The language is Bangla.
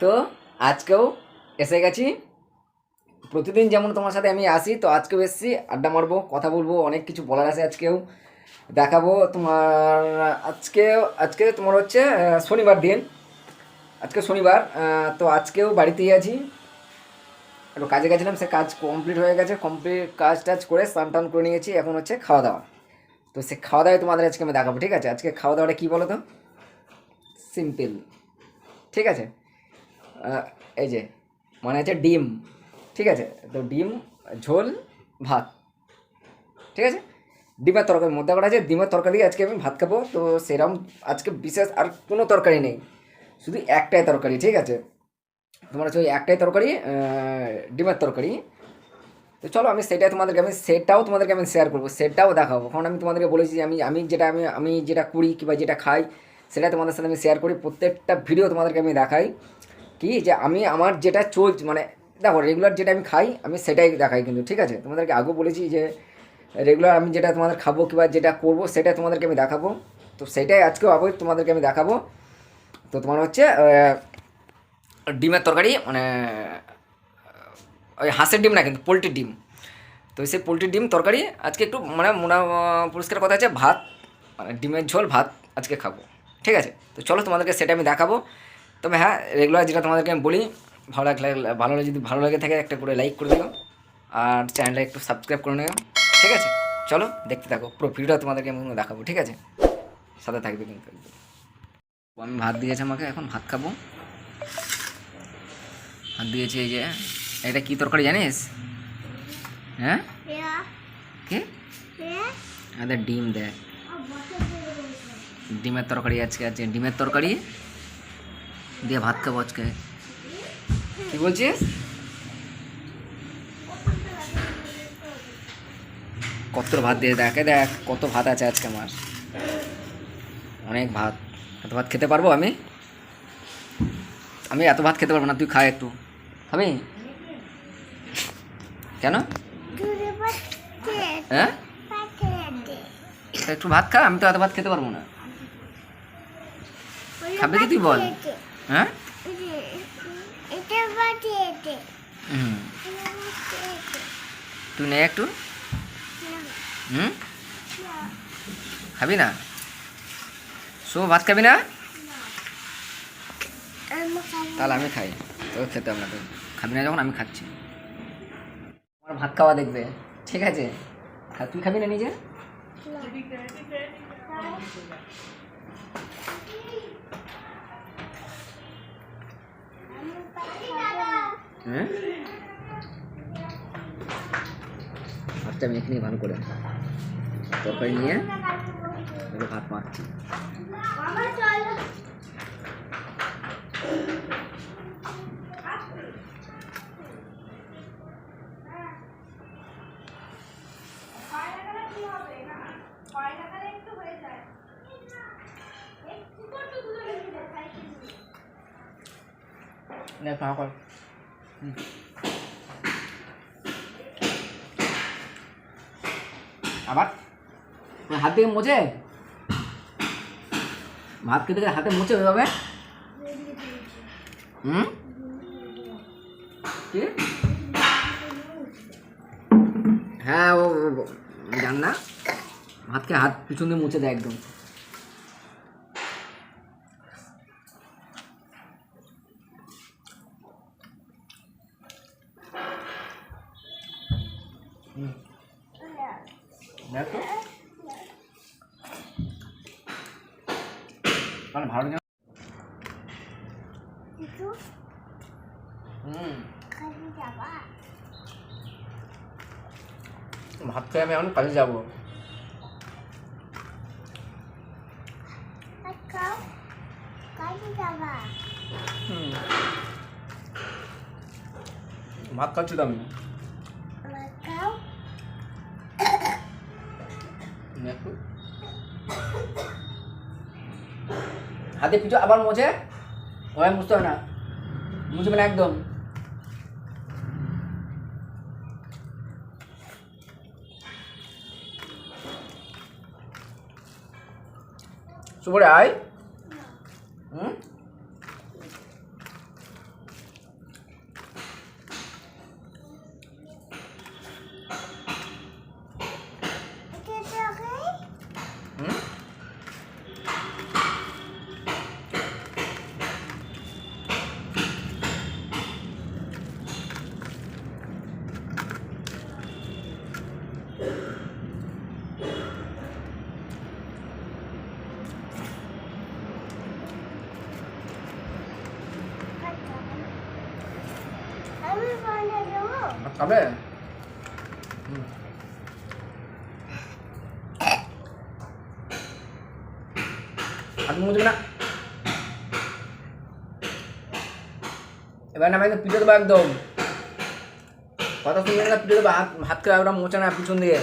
তো আজকেও এসে গেছি। প্রতিদিন যেমন তোমার সাথে আমি আসি, তো আজকেও এসেছি, আড্ডা মারবো, কথা বলব, অনেক কিছু বলার আছে আজকেও। দেখাবো তোমার আজকে আজকে তোমার হচ্ছে শনিবার দিন। আজকে শনিবার তো আজকেও বাড়িতেই আছি। একটু কাজে গেছিলাম, সে কাজ কমপ্লিট হয়ে গেছে কমপ্লিট কাজ টাজ করে স্নান টান করে নিয়েছি, এখন হচ্ছে খাওয়া দাওয়া তো সে খাওয়া দাওয়ায় তোমাদের আজকে আমি দেখাবো, ঠিক আছে? আজকে খাওয়া দাওয়াটা কী বলো তো সিম্পল ঠিক আছে? এই যে মানে হচ্ছে ডিম, ঠিক আছে? তো ডিম, ঝোল, ভাত, ঠিক আছে? ডিমের তরকারি মধ্যে করা আছে, ডিমের তরকারি আজকে আমি ভাত খাব, তো সেরকম আজকে বিশেষ আর কোনো তরকারি নেই, শুধু একটাই তরকারি, ঠিক আছে? তোমার হচ্ছে ওই একটাই তরকারি ডিমের তরকারি। তো চলো, আমি সেটাই তোমাদেরকে, আমি সেটাও তোমাদেরকে আমি শেয়ার করব, সেটাও দেখাবো। কারণ আমি তোমাদেরকে বলেছি আমি আমি যেটা, আমি আমি যেটা করি কিংবা যেটা খাই সেটা তোমাদের সাথে আমি শেয়ার করি। প্রত্যেকটা ভিডিও তোমাদেরকে আমি দেখাই। কি? যে আমি আমার যেটা চলছে মানে দেখো রেগুলার যেটা আমি খাই, আমি সেটাই দেখাই কিন্তু, ঠিক আছে? তোমাদেরকে আগেও বলেছি যে রেগুলার আমি যেটা তোমাদের খাব কিংবা যেটা করব, সেটা তোমাদেরকে আমি দেখাবো। তো সেটাই আজকেও আবার তোমাদেরকে আমি দেখাবো। তো তোমার হচ্ছে ডিমের তরকারি মানে ওই হাঁসের ডিম না কিন্তু পোলট্রির ডিম। তো সেই পোলট্রির ডিম তরকারি আজকে একটু মানে মোনা পরিষ্কার কথা আছে, ভাত মানে ডিমের ঝোল, ভাত আজকে খাব। ঠিক আছে? তো চলো তোমাদেরকে সেটা আমি দেখাবো। তবে হ্যাঁ রেগুলার যেটা তোমাদেরকে আমি বলি ভালো লাগলে ভালো লাগে যদি ভালো লাগে থাকে একটা করে লাইক করে দিও। আর চ্যানেলটা একটু সাবস্ক্রাইব করে নিও। ঠিক আছে? চলো দেখতে থাকো। পুরো ভিডিওটা তোমাদেরকে আমি দেখাবো ঠিক আছে? সাথে থাকবে কিন্তু আমি ভাত দিয়েছি আমাকে এখন ভাত খাব। ভাত দিয়েছি এই যে এটা কি তরকারি জানিস? হ্যাঁ. কে. আমাদের ডিম দেয় ডিমের তরকারি আজকে আছে ডিমের তরকারি দিয়ে ভাত খাব আজকে। কি বলছিস? কত ভাত দিয়ে দেখে দেখ কত ভাত আছে আজকে আমার। অনেক ভাত। এত ভাত খেতে পারব আমি? আমি এত ভাত খেতে পারব না তুই খা একটু। খাবি? কেন. হ্যাঁ? একটু ভাত খা আমি তো এত ভাত খেতে পারব না। খাবে কি তুই বল হ্যাঁ তুই নে একটু হুম খাবি না শো ভাত খাবি না তাহলে আমি খাই তোকে খেতে হবে না তো খাবি না যখন আমি খাচ্ছি। আমার ভাত খাওয়া দেখবে। ঠিক আছে? তুই খাবি না নিজে? হ্যাঁ ভাতটা আমি এখানেই ভালো করে তরকারি নিয়ে এবার ভাত মারছি কর হুম। আবার? ওই হাত দিয়ে মোচে ভাত খেতে গেলে হাতে মুছে ওইভাবে? হুম? কি? হ্যাঁ ও- জান না। ভাতকে হাত পিছন দিয়ে মুছে দেয় একদম। দেখো। মানে ভালো খেয়ে আমি এখন কাজে যাব। ভাত খাচ্ছি তো আমি। হাতে পিছু আবার মোছে? ওই বুঝতে হবে না। মুছবে না একদম। শুভরে আয়। Hmm. Aku mau coba. Eh, mana main pijat bantong? কথা শুনবে না হাত হাত ওটা মোচা না পিছন দিয়ে